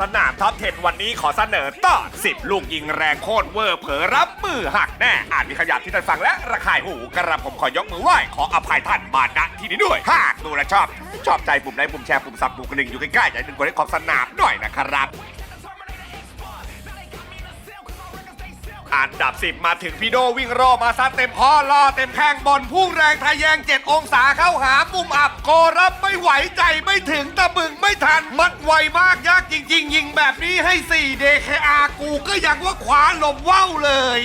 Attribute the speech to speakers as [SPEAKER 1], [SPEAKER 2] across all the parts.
[SPEAKER 1] สนามท็อปเทนวันนี้ขอเสนอต่อ 10 ลูกยิงแรงโคตรเวอร์เผอรับมือหักแน่อาจมีขยับที่ท่านฟังและระคายหูกระผมขอยกมือไหว้ขออภัยท่านมาณที่นี้ด้วยหากดูและชอบ ชอบใจปุ่มไลค์ปุ่มแชร์ปุ่มซับปุ่มกระดิ่งอยู่ใกล้ๆอย่าลืมกดไลค์ของสนามหน่อยนะครับ อันดับ 10 มาถึงพี่โดวิ่งรอบมาซัดเต็มข้อล่อเต็มแข้งบอลพุ่งแรงทะแยง 7 องศาเข้าหามุมอับโกรับไม่ไหวใจไม่ถึงตะบึงไม่ทัน มัดไวมากยากจริง ๆ ยิงแบบนี้ให้ 4 DKR กูก็ยังว่าขวาลมว่าวเลย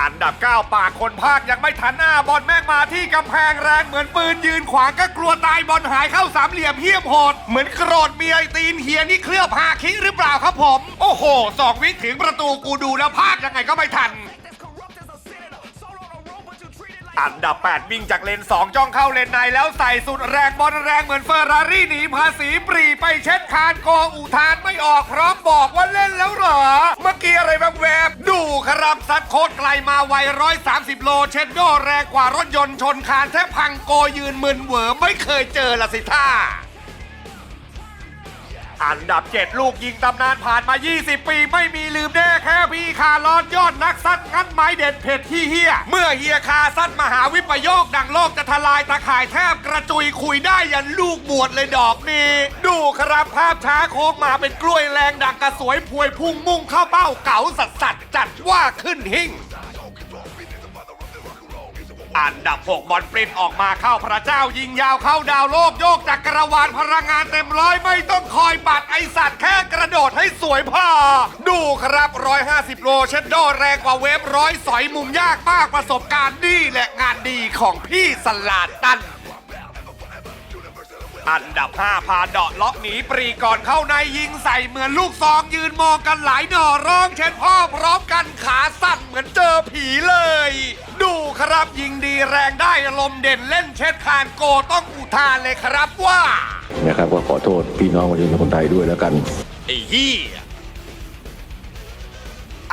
[SPEAKER 1] อันดับ 9 ปากคนภาคยังไม่ทันหน้าบอลแม่งมาที่กำแพงแรงเหมือนปืนยืนขวางก็กลัวตายบอลหายเข้าสามเหลี่ยมเฮี้ยมโหด เหมือนโกรธเมียตีนเฮียนี่เคลือบหาคิหรือเปล่าครับผม โอ้โหสองวิถึงประตูกูดูแล้วภาคยังไงก็ไม่ทัน อันดับ 8 วิ่งจากเลน 2 จ้องเข้าเลนในแล้วใส่สุดแรงบอลแรงเหมือนเฟอร์รารี่หนีภาษีปรีไปเช็ดคานโกงอุทานไม่ออกพร้อมบอกว่าเล่นแล้วเหรอ เมื่อกี้อะไรแบบแวบดูครับซัดโคตรไกลมาไว130โลเช็ดโดแรงกว่ารถยนต์ชนคานแทบพังโกยืนมึนเหวอไม่เคยเจอละสิท่า อันดับ 7 ลูกยิงตำนานผ่านมา 20 ปี ไม่มีลืมแน่แค่พี่คาร์ลอนยอดนักซัดงัดไม้เด็ดเผ็ดที่เฮียเมื่อเฮียคาซัดมหาวิปโยคดังโลกจะทลายตะข่ายแทบกระจุยคุยได้ยันลูกบวชเลยดอกนี้ ดูครับภาพช้าโค้งมาเป็นกล้วยแรงดังกระสวยพวยพุ่งมุ่งเข้าเป้าเก๋าสัสสัสจัดว่าขึ้นหิ่งอันดับ 6 บอลปรินออกมาเข้าพระเจ้ายิงยาวเข้าดาวโลก รวาลพลังงานเต็มร้อยไม่ต้องคอยบัดไอสัตว์แค่กระโดดให้สวยพอ ดูครับ 150 โลเชดโดแรงกว่าเวฟร้อยสอยมุมยากมากประสบการณ์นี่แหละงานดีของพี่สลาดตัน อันดับ 5 พาเดาะเลาะหนีปรีก่อนเข้าในยิงใส่เหมือนลูกซองยืนมองกันหลายหน่อร้องเช็ดพ่อพร้อมกันขาสั่นเหมือนเจอผีเลย ดูครับยิงดีแรงได้อารมณ์เด่นเล่นเช็ดคานโกต้องอุทานเลยครับว่า
[SPEAKER 2] นะครับก็ขอโทษพี่น้องประชาชนคนไทยด้วยแล้วกัน
[SPEAKER 1] ไอ้เหี้ย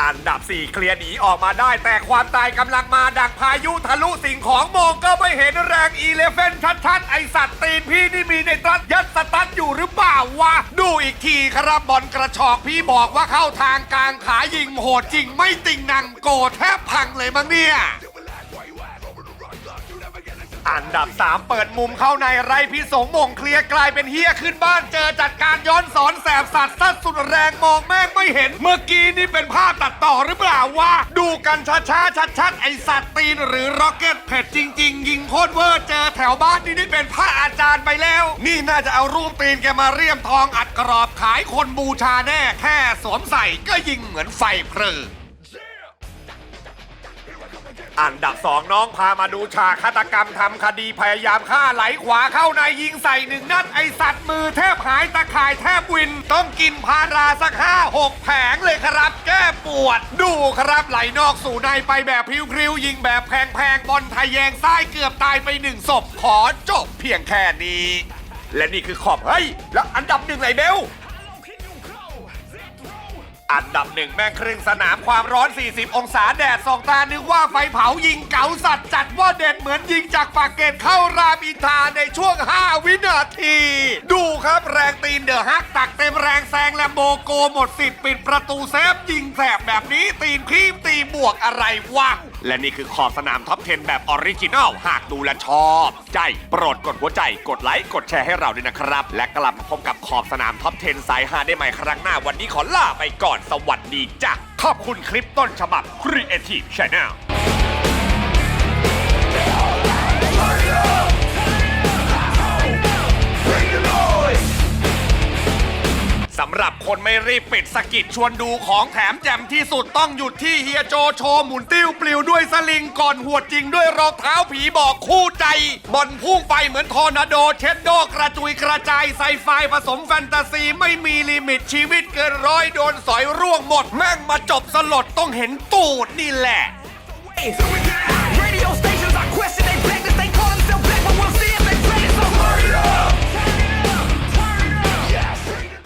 [SPEAKER 1] อันดับ 4 เคลียร์หนีออกมาได้ แต่ความตายกำลังมาดังพายุทะลุสิ่งของมองก็ไม่เห็นแรงอีเลฟเฟนชัดๆ ไอสัตว์ตีนพี่นี่มีในตรัสยัดสตัดอยู่หรือเปล่าวะ ดูอีกทีครับบอลกระชอกพี่บอกว่าเข้าทางกลางขายิงโหดจริงไม่ติงนังโกแทบพังเลยมั้งเนี่ย อันดับ 3 เปิดมุมเข้าในไรพิสงมงเคลียร์กลายเป็นเฮียขึ้นบ้านเจอจัดการย้อนสอนแสบสัตว์ซัดสุดแรงมองแม่งไม่เห็น เมื่อกี้นี่เป็นภาพตัดต่อหรือเปล่าวะดูกันช้าๆชัดๆไอสัตว์ตีนหรือร็อกเก็ตเผ็ดจริง ๆ ยิงโคตรเวอร์เจอแถวบ้านนี่ได้เป็นพระอาจารย์ไปแล้ว นี่น่าจะเอารูปตีนแกมาเรียมทองอัดกรอบขายคนบูชาแน่แค่สวมใส่ก็ยิงเหมือนไฟเพลิง อันดับสองน้องพามาดูฉากฆาตกรรมทำคดีพยายามฆ่าไหลขวาเข้าในยิงใส่หนึ่งนัดไอสัตว์มือแทบหายตะข่ายแทบวิน ต้องกินพาราสักห้าหกแผงเลยครับ แก้ปวด ดูครับไหลนอกสู่ในไปแบบพริ้วๆยิงแบบแพงๆบอลทะแยงซ้ายเกือบตายไปหนึ่งศพขอจบเพียงแค่นี้ และนี่คือขอบเฮ้ยแล้วอันดับหนึ่งไหนเบล อันดับหนึ่งแม่งครึ่งสนามความร้อน 40 องศาแดดส่องตานึกว่าไฟเผายิงเก๋าสัตว์จัดว่าเด็ดเหมือนยิงจากปากเกตเข้ารามอินทราในช่วง 5 วินาที ดูครับแรงตีนเดอะฮักตักเต็มแรงแซงแลมโบโกหมดสิทธิ์ปิดประตูเซฟยิงแสบแบบนี้ตีนครีมตีบวกอะไรวะ และนี่คือขอบสนามท็อป 10 แบบออริจินัลหากดูและชอบ ใจโปรดกดหัวใจกดไลค์ กดแชร์ให้เราด้วยนะครับ และกลับมาพบกับขอบสนามท็อป 10 สายฮาได้ใหม่ครั้งหน้าวันนี้ขอลาไปก่อนสวัสดีจ้ะขอบคุณคลิปต้นฉบับ Creative Channel คนไม่รีบปิดสกิดชวนดูของแถมแจ่มที่สุดต้องหยุดที่เฮียโจโชว์หมุนติ้วปลิวด้วยสลิงก่อนหัวจริงด้วยรองเท้าผีบอกคู่ใจบอลพุ่งไปเหมือนทอร์นาโดเช็ดโดกระจุยกระจายไซไฟผสมแฟนตาซีไม่มีลิมิตชีวิตเกินร้อยโดนสอยร่วงหมด แม่งมาจบสลดต้องเห็นตูดนี่แหละ